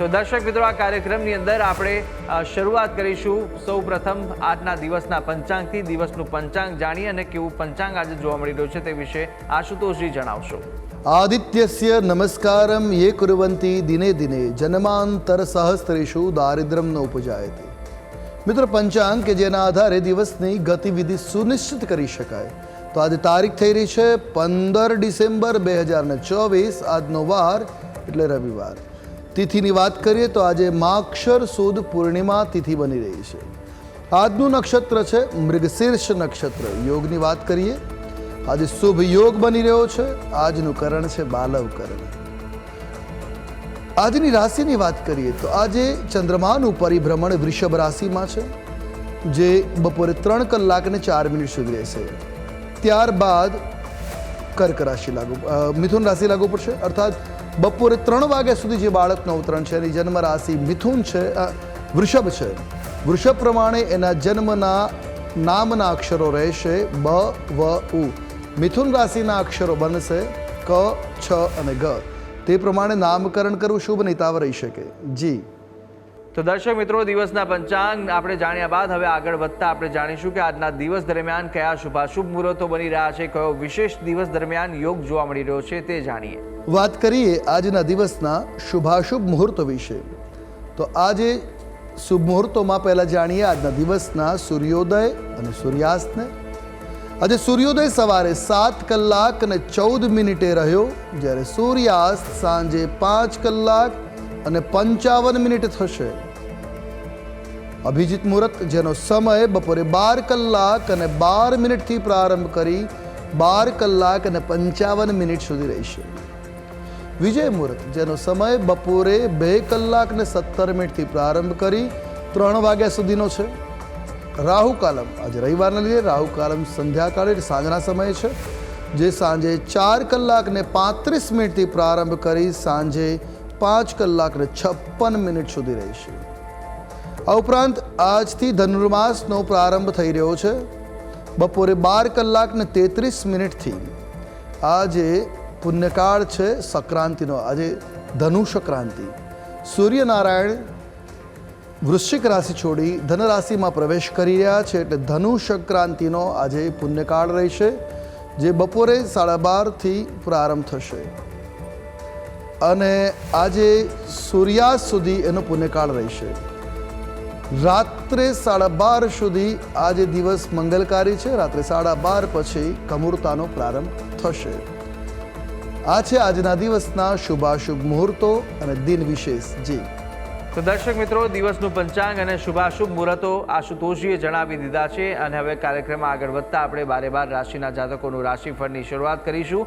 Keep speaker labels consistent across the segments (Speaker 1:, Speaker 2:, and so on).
Speaker 1: તો દર્શક મિત્રો, આ કાર્યક્રમની અંદર આપણે શરૂઆત કરીશું સૌ પ્રથમ આજના દિવસના પંચાંગથી, દિવસનું પંચાંગ જાણીએ અને કેવું પંચાંગ આજે જોવા મળી રહ્યું છે તે વિશે આશુતોષજી જણાવશો.
Speaker 2: આદિત્યસ્ય નમસ્કારમ યે કુરવંતી દિને દિને જન્માંતર સહસ્ત્રેશુ દારિદ્રમ ન ઉપજાયતે. મિત્ર, પંચાંગ કે જેના આધારે દિવસની ગતિવિધિ સુનિશ્ચિત કરી શકાય. તો આજે તારીખ થઈ રહી છે પંદર ડિસેમ્બર બે હજાર ચોવીસ, આજનો વાર, એટલે રવિવાર. તિથિની વાત કરીએ તો આજે માક્ષર સુદ પૂર્ણિમા તિથિ બની રહી છે. આજનું નક્ષત્ર છે મૃગશીર્ષ નક્ષત્ર. યોગની વાત કરીએ. આજે શુભ યોગ બની રહ્યો છે. આજનું કરણ છે બાલવ કરણ આજની રાશિની વાત કરીએ તો આજે ચંદ્રમાનું પરિભ્રમણ વૃષભ રાશિમાં છે, જે બપોરે ત્રણ કલાક ને ચાર મિનિટ સુધી રહેશે. ત્યારબાદ કર્ક રાશિ લાગુ મિથુન રાશિ લાગુ પડશે. અર્થાત બપોરે ત્રણ વાગ્યા સુધી જે બાળકનું અવતરણ છે, એની જન્મ રાશિ મિથુન છે વૃષભ છે. વૃષભ પ્રમાણે એના જન્મના નામના અક્ષરો રહેશે બ, વ, ઉ. મિથુન રાશિના અક્ષરો બનશે ક, છ અને ગ તે પ્રમાણે નામકરણ કરવું શુભ નિતાવ રહી શકે. જી.
Speaker 1: તો દર્શક મિત્રો, દિવસના પંચાંગ આપણે જાણ્યા બાદ હવે આગળ વધતા આપણે જાણીશું કે આજના દિવસ દરમિયાન કયા શુભાશુભ મુહૂર્તો બની રહ્યા છે, કયો વિશેષ દિવસ દરમિયાન યોગ જોવા મળી રહ્યો છે તે જાણીએ.
Speaker 2: વાત કરીએ આજના દિવસના શુભાશુભ મુહૂર્તો વિશે. તો આજે શુભ મુહૂર્તોમાં પહેલાં જાણીએ આજના દિવસના સૂર્યોદય અને સૂર્યાસ્તને. આજે સૂર્યોદય સવારે સાત કલાક અને ચૌદ મિનિટે રહ્યો, જ્યારે સૂર્યાસ્ત સાંજે પાંચ કલાક અને પંચાવન મિનિટ થશે. અભિજીત મુહૂર્ત, જેનો સમય બપોરે બાર કલાક અને બાર મિનિટથી પ્રારંભ કરી બાર કલાક અને પંચાવન મિનિટ સુધી રહેશે. વિજય મુહૂર્ત, જેનો સમય બપોરે બે કલાક ને સત્તર મિનિટથી પ્રારંભ કરી ત્રણ વાગ્યા સુધીનો છે. રાહુ કાલમ, આજે રવિવારના લીધે રાહુ કાલમ સંધ્યાકાળે કાળે સાંજના સમયે છે, જે સાંજે ચાર કલાક ને પાંત્રીસ મિનિટથી પ્રારંભ કરી સાંજે પાંચ કલાક ને છપ્પન મિનિટ સુધી રહેશે. આ ઉપરાંત આજથી ધનુર્માસનો પ્રારંભ થઈ રહ્યો છે. બપોરે બાર કલાકને તેત્રીસ મિનિટથી આજે પુણ્યકાળ છે સંક્રાંતિનો. આજે ધનુ સંક્રાંતિ સૂર્યનારાયણ વૃશ્ચિક રાશિ છોડી ધન રાશિમાં પ્રવેશ કરી રહ્યા છે એટલે ધનુ સંક્રાંતિનો આજે પુણ્યકાળ રહેશે, જે બપોરે સાડા બારથી પ્રારંભ થશે. અને આજે સૂર્યાસ્ત સુધી એનો પુણ્યકાળ રહેશે. રાત્રે સાડા બાર સુધી આજે દિવસ મંગલકારી છે. રાત્રે સાડા બાર પછી કમૂરતાનો પ્રારંભ થશે. આ છે આજના દિવસના શુભાશુભ મુહૂર્તો અને દિન વિશેષ જી.
Speaker 1: તો દર્શક મિત્રો, દિવસનું પંચાંગ અને શુભાશુભ મુહૂર્તો આશુતોષજીએ જણાવી દીધા છે અને હવે કાર્યક્રમમાં આગળ વધતા આપણે બારે બાર રાશિના જાતકોનું રાશિફળની શરૂઆત કરીશું.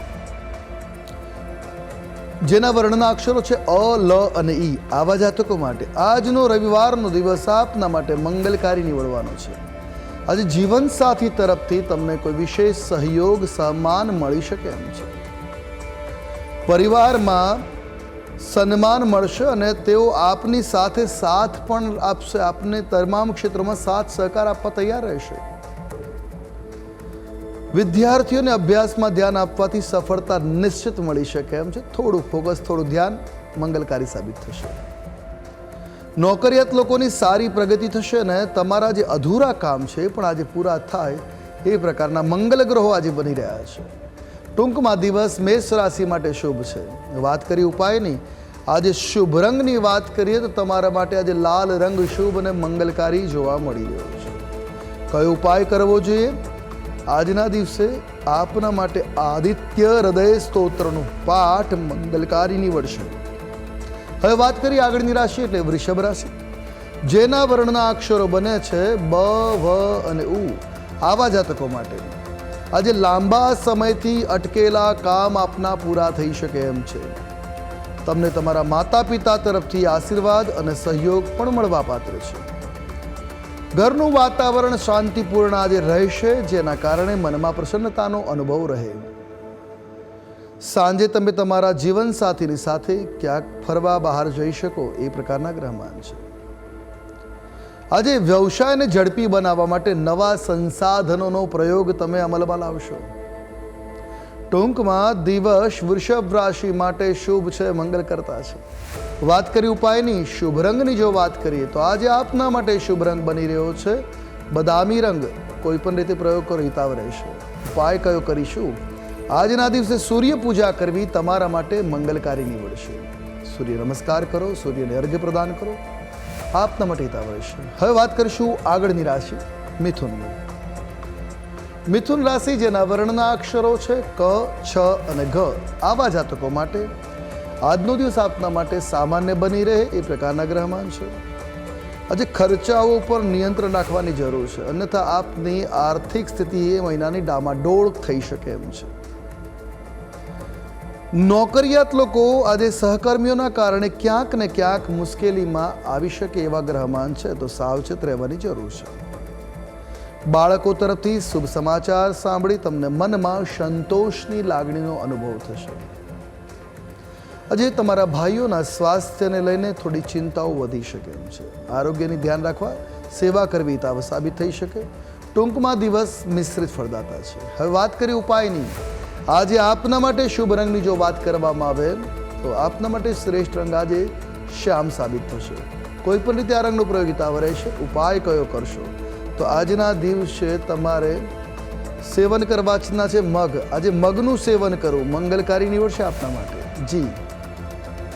Speaker 2: જેના વર્ણના અક્ષરો છે અ, લ અને ઈ. આવા જાતકો માટે આજનો રવિવારનો દિવસ આપના માટે મંગલકારી નીવડવાનો છે. આજે જીવનસાથી તરફથી તમને કોઈ વિશેષ સહયોગ, સન્માન મળી શકે એમ છે. પરિવારમાં સન્માન મળશે અને તેઓ આપની સાથે સાથ પણ આપશે. આપને તમામ ક્ષેત્રોમાં સાથ, સહકાર આપવા તૈયાર રહેશે. વિદ્યાર્થીઓને અભ્યાસમાં ધ્યાન આપવાથી સફળતા નિશ્ચિત મળી શકે એમ છે. થોડું ફોકસ, થોડું ધ્યાન મંગલકારી સાબિત થશે. નોકરિયાત લોકોની સારી પ્રગતિ થશે અને તમારા જે અધૂરા કામ છે એ પણ આજે પૂરા થાય એ પ્રકારના મંગલ ગ્રહો આજે બની રહ્યા છે. ટૂંકમાં દિવસ મેષ રાશિ માટે શુભ છે. વાત કરી ઉપાયની આજે શુભ રંગની વાત કરીએ તો તમારા માટે આજે લાલ રંગ શુભ અને મંગલકારી જોવા મળી રહ્યો છે. કયો ઉપાય કરવો જોઈએ? આજના દિવસે આપના માટે આદિત્ય હૃદય સ્તોત્રનો પાઠ મંગલકારી નીવડશે. હવે વાત કરીએ આગળની રાશિ એટલે વૃષભ રાશિ. જેના વર્ણના અક્ષરો બને છે બ, વ અને ઉ, આવા જાતકો માટે. આજે લાંબા સમયથી અટકેલા કામ આપના પૂરા થઈ શકે એમ છે. તમને તમારા માતા પિતા તરફથી આશીર્વાદ અને સહયોગ પણ મળવા પાત્ર છે. ઘરનું વાતાવરણ શાંતિપૂર્ણ આજે રહેશે, જેના કારણે મનમાં પ્રસન્નતાનો અનુભવ રહે. સાંજે તમે તમારા જીવનસાથીની સાથે ક્યાંક ફરવા બહાર જઈ શકો એ પ્રકારના ગ્રહમાન છે. આજે વ્યવસાયને ઝડપી બનાવવા માટે નવા સંસાધનોનો પ્રયોગ તમે અમલમાં લાવશો. ટૂંકમાં દિવસ વૃષભ રાશિ માટે શુભ છે, મંગલ કરતા છે. વાત કરી ઉપાયની, શુભ રંગની જો વાત કરીએ તો આજે આપના માટે શુભ રંગ બની રહ્યો છે બદામી રંગ. કોઈ પણ રીતે પ્રયોગ કરો, હિતાવ રહેશે. ઉપાય કયો કરીશું? આજના દિવસે સૂર્ય પૂજા કરવી તમારા માટે મંગલકારી નીવડશે. સૂર્ય નમસ્કાર કરો, સૂર્યને અર્ઘ્ય પ્રદાન કરો. આપના માટે હિતાવ રહેશે. હવે વાત કરીશું આગળની રાશિ, મિથુનની. મિથુન રાશિ જેના વર્ણના અક્ષરો છે ક, છ અને ઘ. આવા જાતકો માટે આજનો દિવસ આપના માટે સામાન્ય બની રહે એ પ્રકારના ગ્રહમાન છે. આજે ખર્ચાઓ ઉપર નિયંત્રણ રાખવાની જરૂર છે. અન્યથા આપની આર્થિક સ્થિતિ એ મહિનાની ડામાડોળ થઈ શકે એમ છે. નોકરિયાત લોકો આજે સહકર્મીઓના કારણે ક્યાંક ને ક્યાંક મુશ્કેલીમાં આવી શકે એવા ગ્રહમાન છે તો સાવચેત રહેવાની જરૂર છે. બાળકો તરફથી શુભ સમાચાર સાંભળી તમને મનમાં સંતોષની લાગણીનો અનુભવ થશે. આજે તમારા ભાઈઓના સ્વાસ્થ્યને લઈને થોડી ચિંતાઓ વધી શકે એમ છે. આરોગ્યની ધ્યાન રાખવા, સેવા કરવી તાવ સાબિત થઈ શકે. ટૂંકમાં દિવસ મિશ્રિત ફળદાતા છે. હવે વાત કરી ઉપાયની આજે આપના માટે શુભ રંગની જો વાત કરવામાં આવે તો આપના માટે શ્રેષ્ઠ રંગ આજે શ્યામ સાબિત થશે. કોઈ પણ રીતે આ રંગનો પ્રયોગ હિતાવ રહેશે. ઉપાય કયો કરશો? તો આજના દિવસે તમારે સેવન કરવાના છે મગ. આજે મગનું સેવન કરવું મંગલકારી નીવડશે આપના માટે. જી.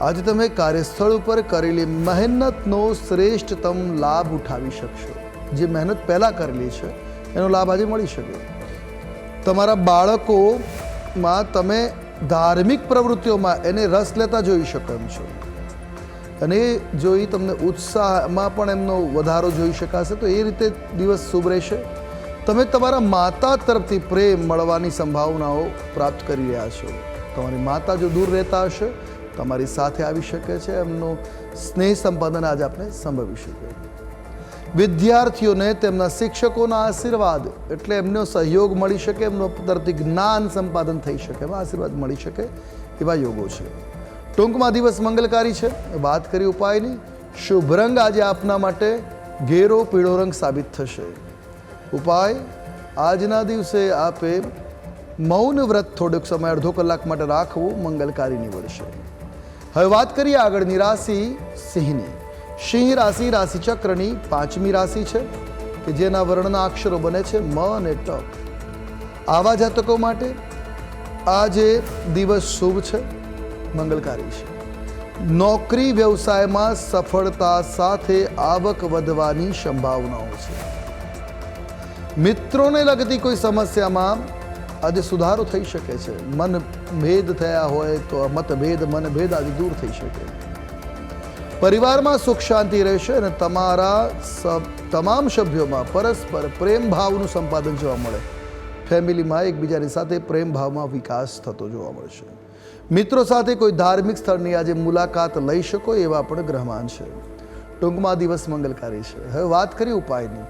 Speaker 2: આજે તમે કાર્યસ્થળ ઉપર કરેલી મહેનતનો શ્રેષ્ઠતમ લાભ ઉઠાવી શકશો. જે મહેનત પહેલાં કરેલી છે, એનો લાભ આજે મળી શકે. તમારા બાળકોમાં તમે ધાર્મિક પ્રવૃત્તિઓમાં એને રસ લેતા જોઈ શકો એમ છો. અને જોઈ તમને ઉત્સાહમાં પણ એમનો વધારો જોઈ શકાશે, તો એ રીતે દિવસ શુભ રહેશે. તમે તમારા માતા તરફથી પ્રેમ મળવાની સંભાવનાઓ પ્રાપ્ત કરી રહ્યા છો. તમારી માતા જો દૂર રહેતા હશે તમારી સાથે આવી શકે છે. એમનો સ્નેહ સંપાદન આજે આપણે સંભવી શકીએ. વિદ્યાર્થીઓને તેમના શિક્ષકોના આશીર્વાદ એટલે એમનો સહયોગ મળી શકે, એમનો તરફથી જ્ઞાન સંપાદન થઈ શકે, એવા આશીર્વાદ મળી શકે એવા યોગો છે. ટૂંકમાં દિવસ મંગલકારી છે. વાત કરી ઉપાયની શુભ રંગ આજે આપના માટે ઘેરો પીળો રંગ સાબિત થશે. ઉપાય, આજના દિવસે આપે મૌન વ્રત થોડોક સમય, અડધો કલાક માટે રાખવું મંગલકારી નીવડશે હવે વાત કરીએ આગળની રાશિ સિંહની. સિંહ રાશિ રાશિ ચક્રની પાંચમી રાશિ છે, કે જેના વર્ણના અક્ષરો બને છે મ અને ટ. આવા જાતકો માટે આજે દિવસ શુભ છે, મંગલકારી છે. નોકરી, વ્યવસાયમાં સફળતા સાથે આવક વધવાની સંભાવનાઓ છે. મિત્રોને લગતી કોઈ સમસ્યામાં આજે સુધારો થઈ શકે છે. મન ભેદ થયા હોય તો મતભેદ, મનભેદ આજે દૂર થઈ શકે. પરિવારમાં સુખ શાંતિ રહેશે અને તમારા તમામ સભ્યોમાં પરસ્પર પ્રેમ ભાવનું સંપાદન જોવા મળે. ફેમિલીમાં એકબીજાની સાથે પ્રેમ ભાવમાં વિકાસ થતો જોવા મળશે. મિત્રો સાથે કોઈ ધાર્મિક સ્થળની આજે મુલાકાત લઈ શકો એવા પણ ગ્રહમાન છે. ટૂંકમાં દિવસ મંગલકારી છે. હવે વાત કરી ઉપાયની.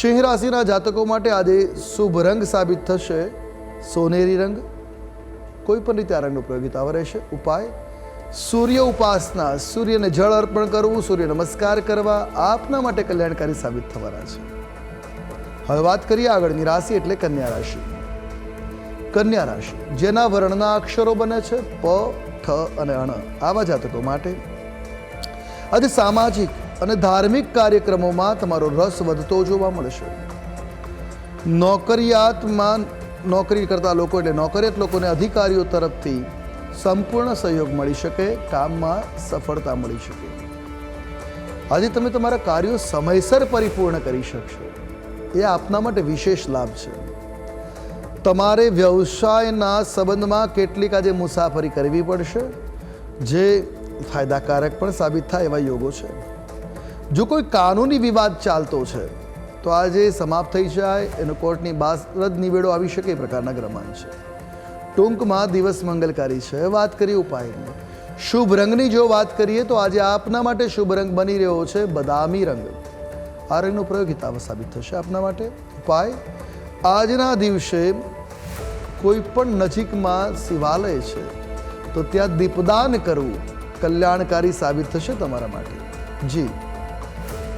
Speaker 2: સિંહ રાશિના જાતકો માટે આજે શુભ રંગ સાબિત થશે. સોનેરી રંગ, કોઈ પણ રીતે આ રંગનો પ્રયોગિતા રહેશે. ઉપાય, સૂર્ય ઉપાસના, સૂર્યને જળ અર્પણ કરવું, સૂર્ય નમસ્કાર કરવા, આપના માટે કલ્યાણકારી સાબિત થવાના છે. હવે વાત કરીએ આગળની રાશિ એટલે કન્યા રાશિ. કન્યા રાશિ, જેના વર્ણના અક્ષરો બને છે, પ, ઠ અને અણ, આવા જાતકો માટે. આજે સામાજિક અને ધાર્મિક કાર્યક્રમોમાં તમારો રસ વધતો જોવા મળશે. નોકરિયાતમાં નોકરી કરતા લોકો એટલે નોકરિયાત લોકોને અધિકારીઓ તરફથી સંપૂર્ણ સહયોગ મળી શકે, કામમાં સફળતા મળી શકે. આજે તમે તમારા કાર્યો સમયસર પરિપૂર્ણ કરી શકશો. એ આપના માટે વિશેષ લાભ છે. તમારે વ્યવસાયના સંબંધમાં કેટલીક આજે મુસાફરી કરવી પડશે, જે ફાયદાકારક પણ સાબિત થાય એવા યોગો છે. જો કોઈ કાનૂની વિવાદ ચાલતો છે તો આજે સમાપ્ત થઈ જાય. એનો કોર્ટની બાદ નિવેડો આવી શકે એ પ્રકારના ક્રમાંક છે. ટૂંકમાં દિવસ મંગલકારી છે. વાત કરીએ ઉપાયની. શુભ રંગની જો વાત કરીએ તો આજે આપના માટે શુભ રંગ બની રહ્યો છે બદામી રંગ. આ રંગનો પ્રયોગ હિતાવ સાબિત થશે આપના માટે. ઉપાય. આજના દિવસે કોઈ પણ નજીકમાં શિવાલય છે, તો ત્યાં દીપદાન કરવું કલ્યાણકારી સાબિત થશે તમારા માટે. જી.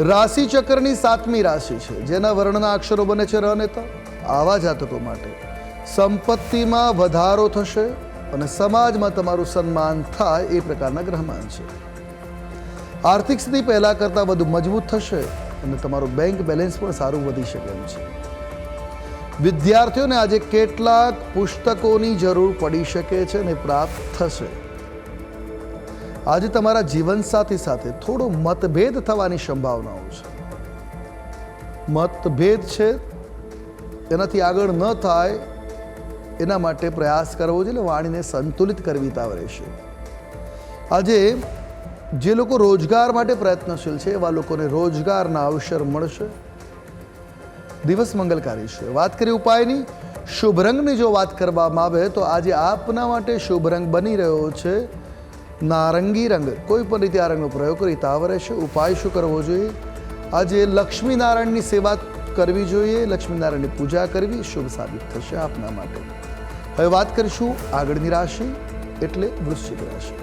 Speaker 2: રાશિ ચક્રની સાતમી રાશિ છે. જેના વર્ણના અક્ષરો બને છે ર અને આવા જાતકો માટે સંપત્તિમાં વધારો થશે અને સમાજમાં તમારું સન્માન થાય એ પ્રકારના ગ્રહમાન છે. આર્થિક સ્થિતિ પહેલાં કરતાં વધુ મજબૂત થશે અને તમારું બેંક બેલેન્સ પણ સારું વધી શકે એમ છે. વિદ્યાર્થીઓને આજે કેટલાક પુસ્તકોની જરૂર પડી શકે છે અને પ્રાપ્ત થશે. આજે તમારા જીવનસાથી સાથે થોડો મતભેદ થવાની સંભાવનાઓ છે. મતભેદ છે, એનાથી આગળ ન થાય, એના માટે પ્રયાસ કરવો જોઈએ વાણીને સંતુલિત કરવી તાવ રહેશે આજે જે લોકો રોજગાર માટે પ્રયત્નશીલ છે, એવા લોકોને રોજગારના અવસર મળશે. દિવસ મંગલકારી છે. વાત કરી ઉપાયની. શુભ રંગની જો વાત કરવામાં આવે તો આજે આપના માટે શુભ રંગ બની રહ્યો છે. નારંગી રંગ. કોઈ પણ રીતે આ રંગનો પ્રયોગ કરી તાવ રહેશે ઉપાય શું કરવો જોઈએ? આજે લક્ષ્મીનારાયણની સેવા કરવી જોઈએ. લક્ષ્મીનારાયણની પૂજા કરવી શુભ સાબિત થશે આપના માટે. હવે વાત કરીશું આગળની રાશિ એટલે વૃશ્ચિક રાશિ.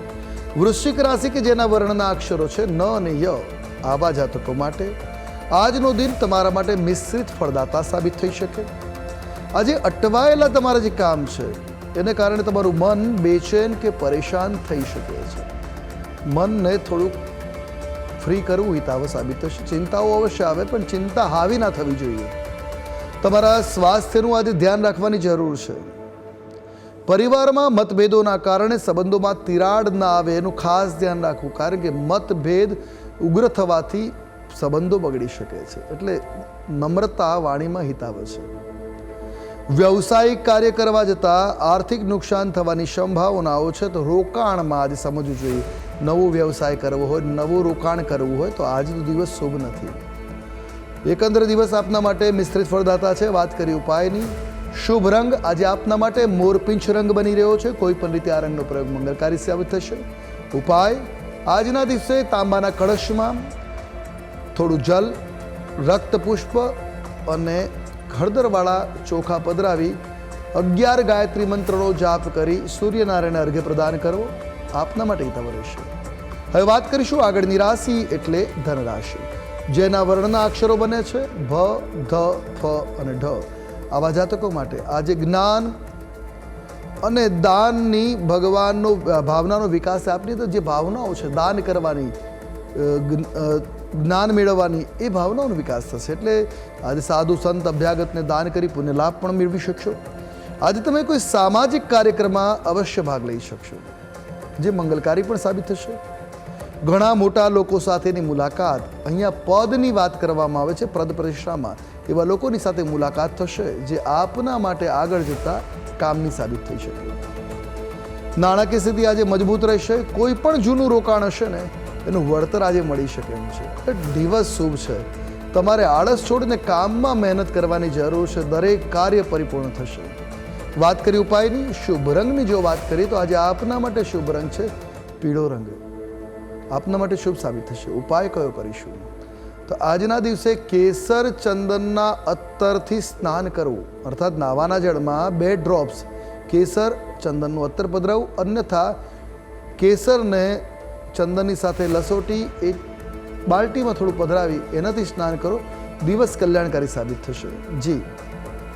Speaker 2: વૃશ્ચિક રાશિ કે જેના વર્ણના અક્ષરો છે ન અને ય આવા જાતકો માટે આજનો દિન તમારા માટે મિશ્રિત ફળદાતા સાબિત થઈ શકે. આજે અટવાયેલા તમારા જે કામ છે એને કારણે તમારું મન બેચેન કે પરેશાન થઈ શકે છે. મનને થોડુંક ફ્રી કરવું હિતાવ સાબિત થશે. ચિંતાઓ અવશ્ય આવે, પણ ચિંતા હાવી ના થવી જોઈએ. તમારા સ્વાસ્થ્યનું આજે ધ્યાન રાખવાની જરૂર છે. પરિવારમાં મતભેદોના કારણે સંબંધોમાં તિરાડ ના આવે એનું ખાસ ધ્યાન રાખવું, કારણ કે મતભેદ ઉગ્ર થવાથી સંબંધો બગડી શકે છે. એટલે નમ્રતા વાણીમાં હિતાવ છે. વ્યવસાયિક કાર્ય કરવા જતાં આર્થિક નુકસાન થવાની સંભાવનાઓ છે, તો રોકાણમાં આજે સમજવું જોઈએ. નવો વ્યવસાય કરવો હોય, નવું રોકાણ કરવું હોય, તો આજનો દિવસ શુભ નથી. એકંદર દિવસ આપના માટે મિશ્રિત ફળદાતા છે, વાત કરી ઉપાયની. શુભ રંગ આજે આપના માટે મોરપિંચ રંગ બની રહ્યો છે, કોઈ પણ રીતે આ રંગનો પ્રયોગ મંગળકારી સાબિત થશે. ઉપાય, આજના દિવસે તાંબાના કળશમાં થોડું જલ રક્ત પુષ્પ અને હળદરવાળા ચોખા પધરાવી અગિયાર ગાયત્રી મંત્રનો જાપ કરી સૂર્યનારાયણ અર્ઘ્ય પ્રદાન કરવો આપના માટે હિતવ રહેશે. હવે વાત કરીશું આગળની રાશિ એટલે ધનરાશિ. જેના વર્ણના અક્ષરો બને છે ભ ધ ફ અને ઢ. આવા જાતકો માટે આજે જ્ઞાન અને દાનની ભગવાનનો ભાવનાનો વિકાસ આપની તો જે ભાવનાઓ છે, દાન કરવાની જ્ઞાન મેળવવાની એ ભાવનાઓનો વિકાસ થશે. એટલે આજે સાધુ, સંત, અભ્યાગતને દાન કરી પુણ્ય લાભ પણ મેળવી શકશો. આજે તમે કોઈ સામાજિક કાર્યક્રમમાં અવશ્ય ભાગ લઈ શકશો, જે મંગલકારી પણ સાબિત થશે. ઘણા મોટા લોકો સાથેની મુલાકાત અહીંયા પદની વાત કરવામાં આવે છે, પદ પ્રતિષ્ઠામાં. એવા લોકોની સાથે મુલાકાત થશે, જે આપના માટે આગળ જતા કામની સાબિત થઈ શકે. નાણાકીય સ્થિતિ આજે મજબૂત રહેશે, કોઈ પણ જૂનું રોકાણ હશે ને એનું વળતર આજે મળી શકે એમ છે. એટલે દિવસ શુભ છે. તમારે આળસ છોડીને કામમાં મહેનત કરવાની જરૂર છે. દરેક કાર્ય પરિપૂર્ણ થશે. વાત કરી ઉપાયની? શુભ રંગની જો વાત કરીએ તો આજે આપના માટે શુભ રંગ છે પીળો રંગ. આપના માટે શુભ સાબિત થશે. ઉપાય કયો કરીશું? તો આજના દિવસે કેસર ચંદનના અત્તરથી સ્નાન કરવું. અર્થાત નાવાના જળમાં બે ડ્રોપ્સ કેસર ચંદનનું અત્તર પધરાવું. અન્યથા કેસરને ચંદનની સાથે લસોટી, એક બાલ્ટીમાં થોડું પધરાવી, એનાથી સ્નાન કરો. દિવસ કલ્યાણકારી સાબિત થશે. જી.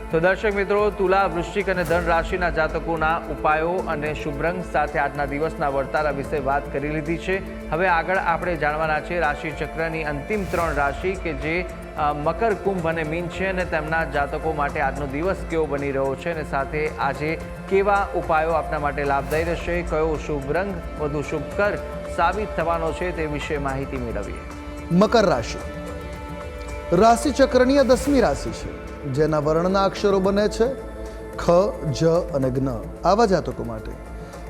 Speaker 1: તો દર્શક મિત્રો, તુલા, વૃશ્ચિક અને ધન રાશિના જાતકોના ઉપાયો અને શુભ્રંગ સાથે આજના દિવસના વર્તારા વિશે વાત કરી લીધી છે. હવે આગળ આપણે જાણવાના છે રાશિ ચક્રની અંતિમ ત્રણ રાશિ કે જે મકર, કુંભ અને મીન છે અને તેમના જાતકો માટે આજનો દિવસ કેવો બની રહ્યો છે અને સાથે આજે કેવા ઉપાયો આપના માટે લાભદાયી રહેશે, કયો શુભ રંગ વધુ શુભકર સાબિત થવાનો છે તે વિશે માહિતી મેળવીએ.
Speaker 2: મકર રાશિ. રાશિ ચક્રની આ દસમી રાશિ છે, જેના વર્ણના અક્ષરો બને છે, ખ, જ અને જ્ઞ. આવા જાતકો માટે.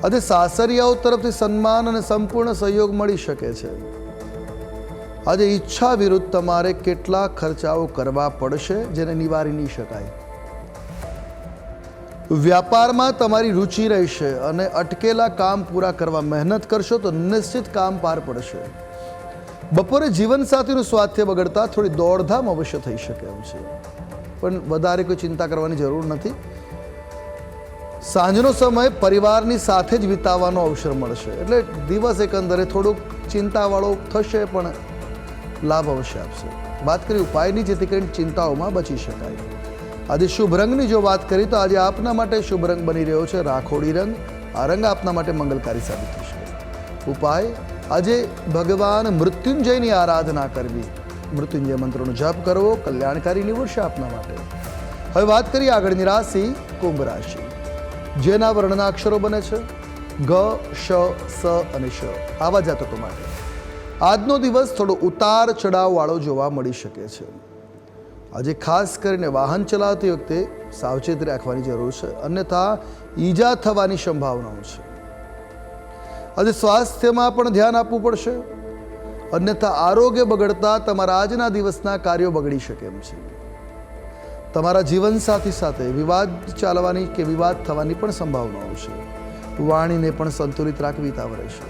Speaker 2: આજે સાસરિયાઓ તરફથી સન્માન અને સંપૂર્ણ સહયોગ મળી શકે છે. આજે ઈચ્છા વિરુદ્ધ તમારે કેટલા ખર્ચાઓ કરવા પડશે, જેને નિવારી નહીં શકાય. વ્યાપારમાં તમારી રુચિ રહેશે અને અટકેલા કામ પૂરા કરવા મહેનત કરશો તો નિશ્ચિત કામ પાર પડશે. બપોરે જીવનસાથીનું સ્વાસ્થ્ય બગડતા થોડી દોડધામ અવશ્ય થઈ શકે એમ છે. પણ વધારે કોઈ ચિંતા કરવાની જરૂર નથી. સાંજનો સમય પરિવારની સાથે જ વિતાવવાનો અવસર મળશે. એટલે દિવસ એકંદરે થોડુંક ચિંતાવાળો થશે પણ લાભ અવશ્ય આપશે. વાત કરી ઉપાયની જેથી કરીને ચિંતાઓમાં બચી શકાય. આજે શુભ રંગની જો વાત કરી તો આજે આપના માટે શુભ રંગ બની રહ્યો છે રાખોડી રંગ. આ રંગ આપના માટે મંગલકારી સાબિત થશે ઉપાય, આજે ભગવાન મૃત્યુંજયની આરાધના કરવી. મૃત્યુંજય મંત્રનો જપ કરવો, કલ્યાણકારી નિવડશે આપના માટે. હવે વાત કરીએ આગળની રાશિ, કુંભ રાશિ. જેના વર્ણના અક્ષરો બને છે? ગ, શ, સ અને શ. આવા જાતકો માટે. આજનો દિવસ થોડો ઉતાર ચડાવવાળો જોવા મળી શકે છે. આજે ખાસ કરીને વાહન ચલાવતી વખતે સાવચેતી રાખવાની જરૂર છે. અન્યથા ઈજા થવાની સંભાવનાઓ છે. આજે સ્વાસ્થ્યમાં પણ ધ્યાન આપવું પડશે. અન્યથા આરોગ્ય બગડતા તમારા આજના દિવસના કાર્યો બગડી શકે એમ છે. તમારા જીવનસાથી સાથે વિવાદ ચાલવાની કે વિવાદ થવાની પણ સંભાવનાઓ છે. વાણીને પણ સંતુલિત રાખવી તાવ રહેશે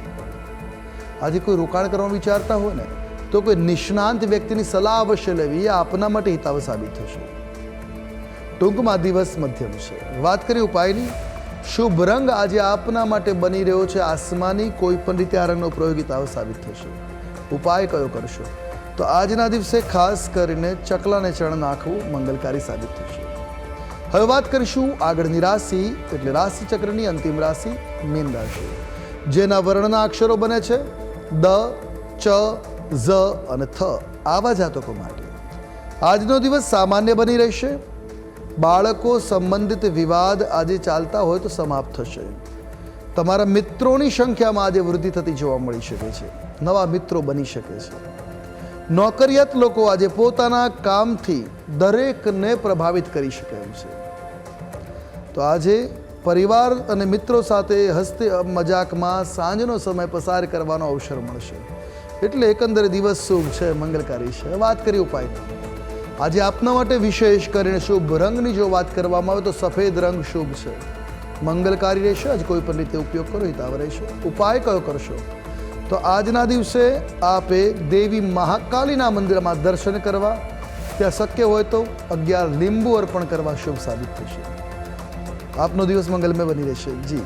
Speaker 2: આજે કોઈ રોકાણ કરવા વિચારતા હોય ને તો કોઈ નિષ્ણાંત વ્યક્તિની સલાહ અવશ્ય લેવી એ આપના માટે હિતાવ સાબિત થશે. ટૂંકમાં દિવસ મધ્યમ છે. વાત કરી ઉપાયની. શુભ રંગ આજે આપના માટે બની રહ્યો છે. આસમાની કોઈ પણ રીતે આ રંગનો પ્રયોગ હિતાવ સાબિત થશે. ઉપાય કયો કરશો? તો આજના દિવસે ખાસ કરીને ચકલાને ચણ નાખવું મંગલકારી સાબિત થશે. હવે વાત કરીશું આગળની રાશિ, એટલે રાશિ ચક્રની અંતિમ રાશિ, મીન રાશિ. જેના વર્ણના અક્ષરો બને છે. દ, ચ ઝ અને થ આવા જાતકો માટે. આજનો દિવસ સામાન્ય બની રહેશે. બાળકો સંબંધિત વિવાદ આજે ચાલતા હોય તો સમાપ્ત થશે. તમારા મિત્રોની સંખ્યામાં આજે વૃદ્ધિ થતી જોવા મળી શકે છે. નવા મિત્રો બની શકે છે. નોકરિયાત લોકો આજે પોતાના કામથી દરેકને પ્રભાવિત કરી શકે એમ છે. તો આજે પરિવાર અને મિત્રો સાથે હસ્તે મજાકમાં સાંજનો સમય પસાર કરવાનો અવસર મળશે. એટલે એકંદરે દિવસ શુભ છે, મંગલકારી છે. વાત કરી ઉપાય. આજે આપના માટે વિશેષ કરીને શુભ રંગની જો વાત કરવામાં આવે તો સફેદ રંગ શુભ છે. મંગલકારી રહેશે, આજ કોઈ પણ રીતે ઉપયોગ કરો, હિતાવ રહેશે. ઉપાય કયો કરશો? તો આજના દિવસે આપે દેવી મહાકાલીના મંદિરમાં દર્શન કરવા, ત્યાં શક્ય હોય તો અગિયાર લીંબુ અર્પણ કરવા શુભ સાબિત થશે. આપનો દિવસ મંગલમય બની રહેશે. જી.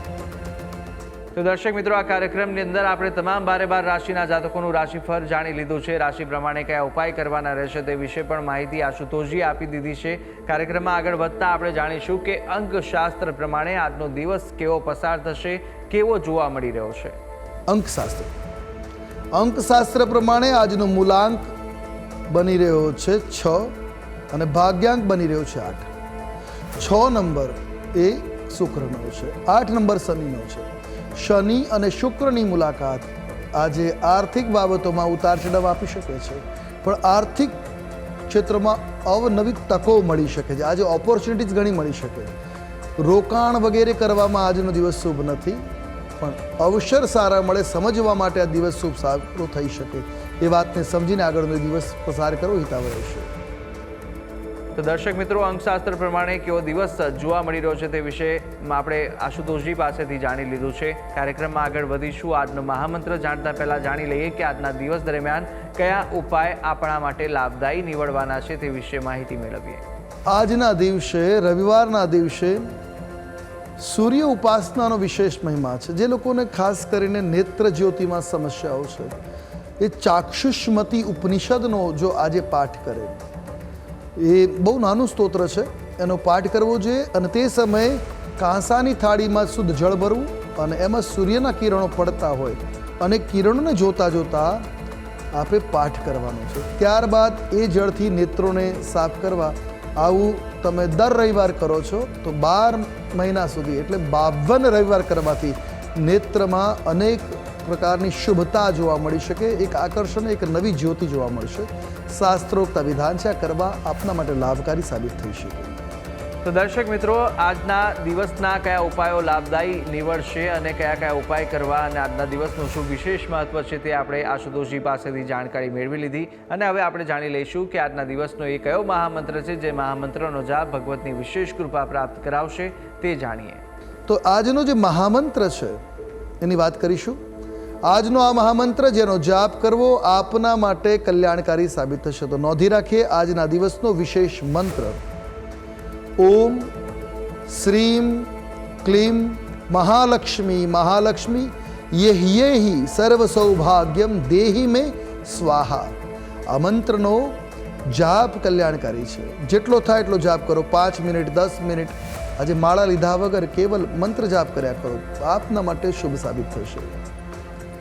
Speaker 1: તો દર્શક મિત્રો, આ કાર્યક્રમની અંદર આપણે તમામ બારે બાર રાશિના જાતકોનું રાશિફળ જાણી લીધું છે. રાશિ પ્રમાણે કયા ઉપાય કરવાના રહેશે તે વિશે પણ માહિતી આશુતોષજી આપી દીધી છે. કાર્યક્રમમાં આગળ વધતા આપણે જાણીશું કે અંકશાસ્ત્ર પ્રમાણે આજનો દિવસ કેવો પસાર થશે, કેવો જોવા મળી રહ્યો છે.
Speaker 2: અંકશાસ્ત્ર. અંકશાસ્ત્ર પ્રમાણે આજનો મૂલાંક બની રહ્યો છે છ અને ભાગ્યાંક બની રહ્યો છે આઠ. છ નંબર એ શુક્રનો છે, આઠ નંબર શનિનો છે. શનિ અને શુક્રની મુલાકાત આજે આર્થિક બાબતોમાં ઉતાર ચઢાવ આપી શકે છે. પણ આર્થિક ક્ષેત્રમાં અવનવી તકો મળી શકે છે. આજે ઓપોર્ચ્યુનિટીઝ ઘણી મળી શકે. રોકાણ વગેરે કરવામાં આજનો દિવસ શુભ નથી, પણ અવસર સારા મળે સમજવા માટે આ દિવસ શુભ સારો થઈ શકે. એ વાતને સમજીને આગળનો દિવસ પસાર કરવો હિતાવ રહેશે.
Speaker 1: તો દર્શક મિત્રો, અંકશાસ્ત્ર પ્રમાણે કેવો દિવસ જોવા મળી રહ્યો છે તે વિશે આપણે આશુતોષજી પાસેથી જાણી લીધું છે. કાર્યક્રમમાં આગળ વધીશું. આજનો મહામંત્ર જાણતા પહેલાં જાણી લઈએ કે આજના દિવસ દરમિયાન કયા ઉપાય આપણા માટે લાભદાયી નીવડવાના છે તે વિશે માહિતી મેળવીએ.
Speaker 2: આજના દિવસે, રવિવારના દિવસે સૂર્ય ઉપાસનાનો વિશેષ મહિમા છે. જે લોકોને ખાસ કરીને નેત્ર જ્યોતિમાં સમસ્યાઓ છે. એ ચાક્ષુષ્મતી ઉપનિષદનો જો આજે પાઠ કરે એ બહુ નાનું સ્તોત્ર છે. એનો પાઠ કરવો જોઈએ અને તે સમયે કાંસાની થાળીમાં શુદ્ધ જળ ભરવું અને એમાં સૂર્યના કિરણો પડતા હોય અને કિરણોને જોતા જોતા આપે પાઠ કરવાનો છે. ત્યારબાદ એ જળથી નેત્રોને સાફ કરવા. આવું તમે દર રવિવાર કરો છો તો બાર મહિના સુધી એટલે બાવન રવિવાર કરવાથી નેત્રમાં અનેક પ્રકારની શુભતા જોવા મળી શકે એક આકર્ષણ એક નવી જ્યોતિ જોવા મળશે શાસ્ત્રોક્ત વિધાન છે આ કરવા આપના માટે લાભકારી સાબિત થઈ શકે.
Speaker 1: તો દર્શક મિત્રો આજના દિવસના કયા ઉપાયો લાભદાયી નીવડશે અને કયા કયા ઉપાય કરવા અને આજના દિવસનું શું વિશેષ મહત્વ છે તે આપણે આશુતોષજી પાસેથી જાણકારી મેળવી લીધી. અને હવે આપણે જાણી લઈશું કે આજના દિવસનો એ કયો મહામંત્ર છે જે મહામંત્રનો જાપ ભગવતની વિશેષ કૃપા પ્રાપ્ત કરાવશે તે જાણીએ.
Speaker 2: તો આજનો જે મહામંત્ર છે એની વાત કરીશું. આજનો આ મહામંત્ર જેનો જાપ કરવો આપના માટે કલ્યાણકારી સાબિત થશે. તો નોંધી રાખીએ આજના દિવસનો વિશેષ મંત્ર. ઓમ શ્રીમ ક્લીમ મહાલક્ષ્મી મહાલક્ષ્મી યેહ્યેહી સર્વ સૌભાગ્યમ દેહી મે સ્વાહા. આ મંત્રનો જાપ કલ્યાણકારી છે. જેટલો થાય એટલો જાપ કરો. પાંચ મિનિટ, દસ મિનિટ. આજે માળા લીધા વગર કેવલ મંત્ર જાપ કર્યા કરો. આપના માટે શુભ સાબિત થશે.